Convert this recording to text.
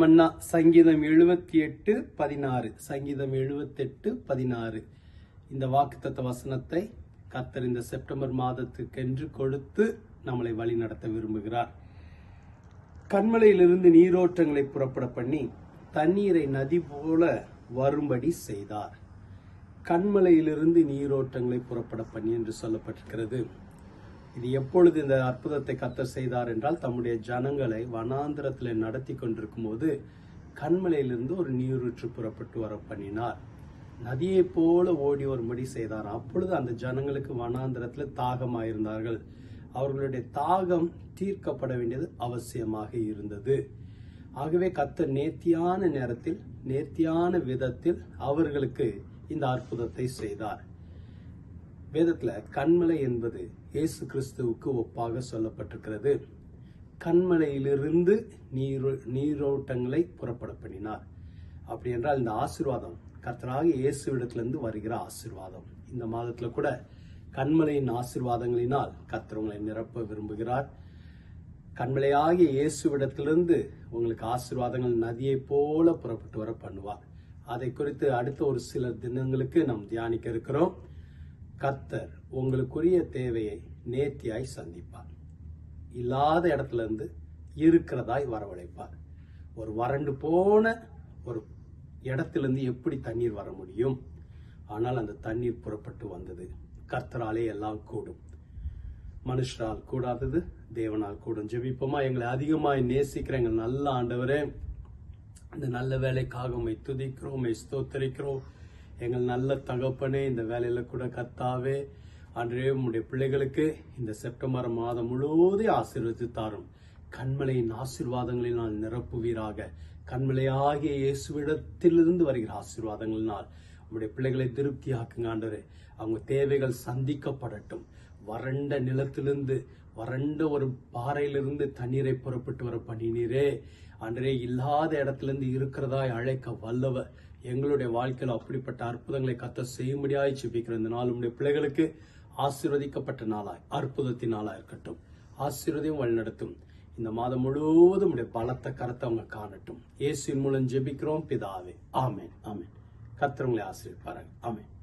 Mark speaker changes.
Speaker 1: மன்னா சங்கீதம் எழுபத்தி எட்டு பதினாறு. சங்கீதம் எழுபத்தெட்டு பதினாறு. இந்த வாக்குத்தத்த வசனத்தை கர்த்தர் இந்த செப்டம்பர் மாதத்துக்கென்று கொடுத்து நம்மளை வழி நடத்த விரும்புகிறார். கண்மலையிலிருந்து நீரோட்டங்களை புறப்பட பண்ணி தண்ணீரை நதி போல வரும்படி செய்தார். கண்மலையிலிருந்து நீரோட்டங்களை புறப்பட பண்ணி என்று சொல்லப்பட்டிருக்கிறது. இது எப்பொழுது இந்த அற்புதத்தை கத்தர் செய்தார் என்றால் தம்முடைய ஜனங்களை வனாந்திரத்தில் நடத்தி கொண்டிருக்கும் போது கண்மலையிலிருந்து ஒரு நீரூற்று புறப்பட்டு வர பண்ணினார். நதியை போல ஓடி வரும்படி செய்தார். அப்பொழுது அந்த ஜனங்களுக்கு வனாந்திரத்தில் தாகமாயிருந்தார்கள். அவர்களுடைய தாகம் தீர்க்கப்பட வேண்டியது அவசியமாக இருந்தது. ஆகவே கத்தர் நேர்த்தியான நேரத்தில் நேர்த்தியான விதத்தில் அவர்களுக்கு இந்த அற்புதத்தை செய்தார். வேதத்துல கண்மலை என்பது இயேசு கிறிஸ்துவுக்கு ஒப்பாக சொல்லப்பட்டிருக்கிறது. கண்மலையிலிருந்து நீரோ நீரோட்டங்களை புறப்பட பண்ணினார். அப்படி என்றால் இந்த ஆசிர்வாதம் கர்த்தராக இயேசுவிடத்திலிருந்து வருகிற ஆசீர்வாதம். இந்த மாதத்துல கூட கண்மலையின் ஆசீர்வாதங்களினால் கர்த்தர் நிரப்ப விரும்புகிறார். கண்மலையாகிய இயேசுவிடத்திலிருந்து உங்களுக்கு ஆசிர்வாதங்கள் நதியை போல புறப்பட்டு வர பண்ணுவார். அதை குறித்து அடுத்த ஒரு சில தினங்களுக்கு நாம் தியானிக்க இருக்கிறோம். கர்த்தர் உங்களுக்குரிய தேவையை நேர்த்தியாய் சந்திப்பார். இல்லாத இடத்துல இருந்து இருக்கிறதாய் வரவழைப்பார். ஒரு வறண்டு போன ஒரு இடத்திலிருந்து எப்படி தண்ணீர் வர முடியும்? ஆனால் அந்த தண்ணீர் புறப்பட்டு வந்தது. கர்த்தராலே எல்லாம் கூடும். மனுஷரால் கூடாதது தேவனால் கூடும். ஜெபிப்போமா? எங்களை அதிகமாக நேசிக்கிற எங்கள் நல்ல ஆண்டவரே இந்த நல்ல வேலைக்காக உண்மை துதிக்கிறோம் உண்மை ஸ்தோத்தரிக்கிறோம். எங்கள் நல்ல தகப்பனே இந்த வேலையில கூட கத்தாவே அன்றே உங்களுடைய பிள்ளைகளுக்கு இந்த செப்டம்பர் மாதம் முழுவதும் ஆசீர்வதித்து தாரும். கண்மலையின் ஆசீர்வாதங்களினால் நிரப்புவீராக. கண்மலையாகிய இயேசுவிடத்திலிருந்து வருகிற ஆசீர்வாதங்களினால் உங்களுடைய பிள்ளைகளை திருப்தி ஆண்டவரே. அவங்க தேவைகள் சந்திக்கப்படட்டும். வறண்ட நிலத்திலிருந்து வறண்ட ஒரு பாறையிலிருந்து தண்ணீரை புறப்பட்டு வர பண்ணினீரே. அன்றே இல்லாத இடத்திலிருந்து இருக்கிறதாய் அழைக்க வல்லவர். எங்களுடைய வாழ்க்கையில் அப்படிப்பட்ட அற்புதங்களை கத்த செய்யும்படியாய் ஜெபிக்கிற இந்த நாள் உடைய பிள்ளைகளுக்கு ஆசீர்வதிக்கப்பட்ட நாளாய் அற்புதத்தின் நாளாக இருக்கட்டும். ஆசீர்வதியும் வழிநடத்தும். இந்த மாதம் முழுவதும் உடைய பலத்த கரத்தை அவங்க காணட்டும். இயேசுவின் மூலம் ஜெபிக்கிறோம் பிதாவே. ஆமேன். ஆமேன். கத்திரவங்களை ஆசிரியப்பாருங்க ஆமேன்.